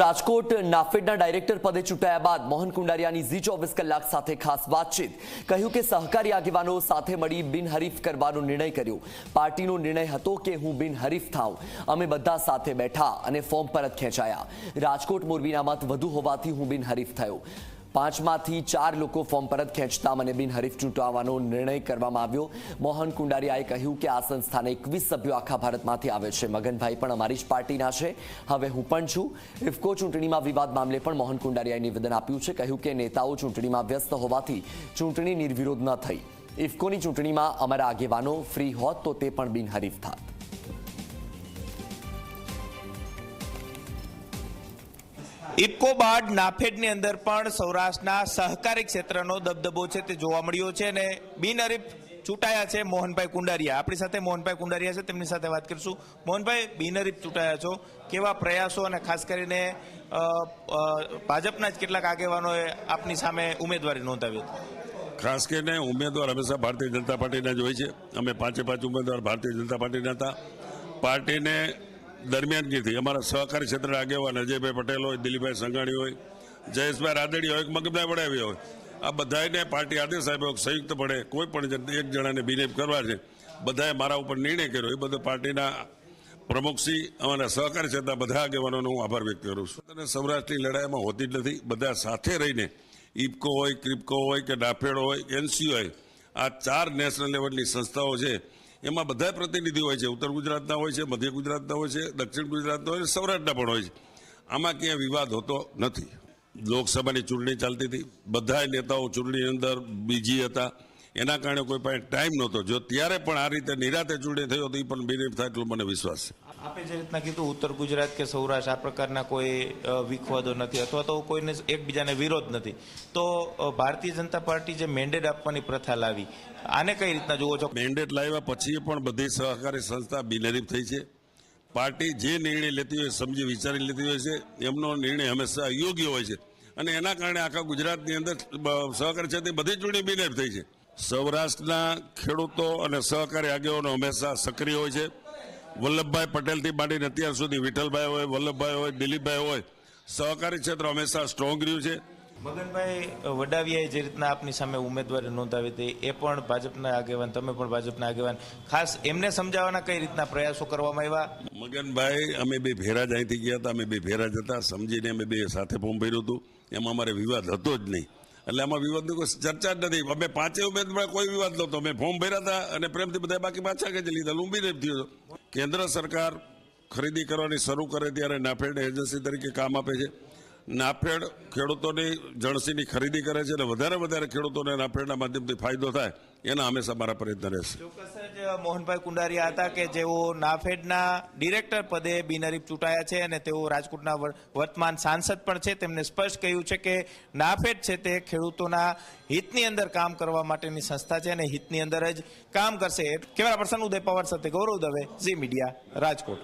Rajkot નાફેડના director પદે ચૂંટાયા બાદ મોહન કુંડારિયાની ઝી ચોવીસ કલાક સાથે ખાસ વાતચીત. કહ્યું કે સહકારી આગેવાનો સાથે મળી બિનહરીફ કરવાનો નિર્ણય કર્યો. પાર્ટીનો નિર્ણય હતો કે હું બિનહરીફ થાઉં. અમે બધા સાથે બેઠા અને ફોર્મ પરત ખેંચાયા. રાજકોટ મોરબીના મત વધુ હોવાથી હું બિનહરીફ થયો. પાંચમાંથી ચાર લોકો ફોર્મ પરત ખેંચતા મને બિનહરીફ ચૂંટાવવાનો નિર્ણય કરવામાં આવ્યો. મોહન કુંડારિયાએ કહ્યું કે આ સંસ્થાના એકવીસ સભ્યો આખા ભારતમાંથી આવે છે. મગનભાઈ પણ અમારી જ પાર્ટીના છે. હવે હું પણ છું. ઇફકો ચૂંટણીમાં વિવાદ મામલે પણ મોહન કુંડારિયાએ નિવેદન આપ્યું છે. કહ્યું કે નેતાઓ ચૂંટણીમાં વ્યસ્ત હોવાથી ચૂંટણી નિર્વિરોધ ન થઈ. ઇફકોની ચૂંટણીમાં અમારા આગેવાનો ફ્રી હોત તો તે પણ બિનહરીફ થાત. ઇફકો બાદ નાફેડની અંદર પણ સૌરાષ્ટ્રના સહકારી ક્ષેત્રનો દબદબો છે તે જોવા મળ્યો છે અને બિનહરીફ ચૂંટાયા છે મોહનભાઈ કુંડારિયા. આપણી સાથે મોહનભાઈ કુંડારિયા છે, તેમની સાથે વાત કરીશું. મોહનભાઈ બિનહરીફ ચૂંટાયા છો. કેવા પ્રયાસો અને ખાસ કરીને ભાજપના જ કેટલાક આગેવાનોએ આપની સામે ઉમેદવારી નોંધાવી હતી? ખાસ કરીને ઉમેદવાર હંમેશા ભારતીય જનતા પાર્ટીના જ હોય છે. અમે પાંચે પાંચ ઉમેદવાર ભારતીય જનતા પાર્ટીના હતા. પાર્ટીને દરમિયાનગીથી અમારા સહકારી ક્ષેત્રના આગેવાન અજયભાઈ પટેલ હોય, દિલીપભાઈ સંઘાણી હોય, જયેશભાઈ રાદડી હોય મગનભાઈ વડાવી હોય. આ બધાને પાર્ટી આદેશ આપ્યો સંયુક્તપણે કોઈ પણ એક જણાને બિનેપ કરવા છે. બધાએ મારા ઉપર નિર્ણય કર્યો. એ બધો પાર્ટીના પ્રમુખશ્રી અમારા સહકારી ક્ષેત્રના બધા આગેવાનોનો હું આભાર વ્યક્ત કરું છું. અને સૌરાષ્ટ્રની લડાઈમાં હોતી જ નથી. બધા સાથે રહીને ઇપકો હોય, ક્રિપકો હોય કે ડાફેડો હોય, એનસીઓ હોય, આ ચાર નેશનલ લેવલની સંસ્થાઓ છે. એમાં બધા પ્રતિનિધિ હોય છે. ઉત્તર ગુજરાતના હોય છે, મધ્ય ગુજરાતના હોય છે, દક્ષિણ ગુજરાતના હોય છે, સૌરાષ્ટ્રના પણ હોય છે. આમાં ક્યાંય વિવાદ હોતો નથી. લોકસભાની ચૂંટણી ચાલતી હતી. બધા નેતાઓ ચૂંટણીની અંદર બીજી હતા. એના કારણે કોઈ પાસે ટાઈમ નહોતો. જો ત્યારે પણ આ રીતે નિરાતે ચૂંટણી થઈ હતી પણ બિલીફ થાય એટલો મને વિશ્વાસ છે. આપે જે રીતના કીધું, ઉત્તર ગુજરાત કે સૌરાષ્ટ્ર, આ પ્રકારના કોઈ વિખવાદો નથી અથવા તો કોઈને એકબીજાને વિરોધ નથી. તો ભારતીય જનતા પાર્ટી જે મેન્ડેટ આપવાની પ્રથા લાવી, આને કઈ રીતના જુઓ છો? મેન્ડેટ લાવ્યા પછી પણ બધી સહકારી સંસ્થા બિલરીફ થઈ છે. પાર્ટી જે નિર્ણય લેતી હોય, સમજી વિચારી લેતી હોય છે, એમનો નિર્ણય હંમેશા યોગ્ય હોય છે. અને એના કારણે આખા ગુજરાતની અંદર સહકારી ક્ષેત્રે બધી ચૂંટણી બિનહરીફ થઈ છે. સૌરાષ્ટ્રના ખેડૂતો અને સહકારી આગેવાનો હંમેશા સક્રિય હોય છે. વલ્લભભાઈ પટેલથી માંડીને અત્યાર સુધી વિઠ્ઠલભાઈ હોય વલ્લભભાઈ હોય દિલીપભાઈ હોય સહકારી ક્ષેત્ર હંમેશા સ્ટ્રોંગ રહ્યું છે. મગનભાઈ વડાવિયાએ જે રીતના આપની સામે ઉમેદવારી નોંધાવી હતી એ પણ ભાજપના આગેવાન તમે પણ ભાજપના આગેવાન. ખાસ એમને સમજાવવાના કઈ રીતના પ્રયાસો કરવામાં આવ્યા? મગનભાઈ અમે બે ભેરા જ અહીંથી ગયા હતા અમે બે ભેરા જ હતા. સમજીને અમે બે સાથે ફોર્મ ભર્યું હતું. એમાં અમારે વિવાદ હતો જ નહીં. એટલે આમાં વિવાદની કોઈ ચર્ચા જ નથી. અમે પાંચે ઉમેદવાર કોઈ વિવાદ નહોતો. અમે ફોર્મ ભર્યા હતા અને પ્રેમથી બધા બાકી પાછા ખેંચી લીધા. ઊંબી રેપ થયો હતો. કેન્દ્ર સરકાર ખરીદી કરવાની શરૂ કરે ત્યારે નાફેડ એજન્સી તરીકે કામ આપે છે. નાફેડ ખેડૂતોની જણસીની ખરીદી કરે છે અને વધારે વધારે ખેડૂતોને નાફેડના માધ્યમથી ફાયદો થાય, એના હંમેશા મારા પ્રયત્ન રહેશે. મોહનભાઈ કુંડારિયા હતા કે જેઓ નાફેડના ડિરેક્ટર પદે બિનહરીફ ચૂંટાયા છે અને તેઓ રાજકોટના વર્તમાન સાંસદ પણ છે. તેમણે સ્પષ્ટ કહ્યું છે કે નાફેડ છે તે ખેડૂતોના હિતની અંદર કામ કરવા માટેની સંસ્થા છે અને હિતની અંદર જ કામ કરશે. કેમેરા પર્સન ઉદય પવાર સાથે ગૌરવ દવે, ઝી મીડિયા, રાજકોટ.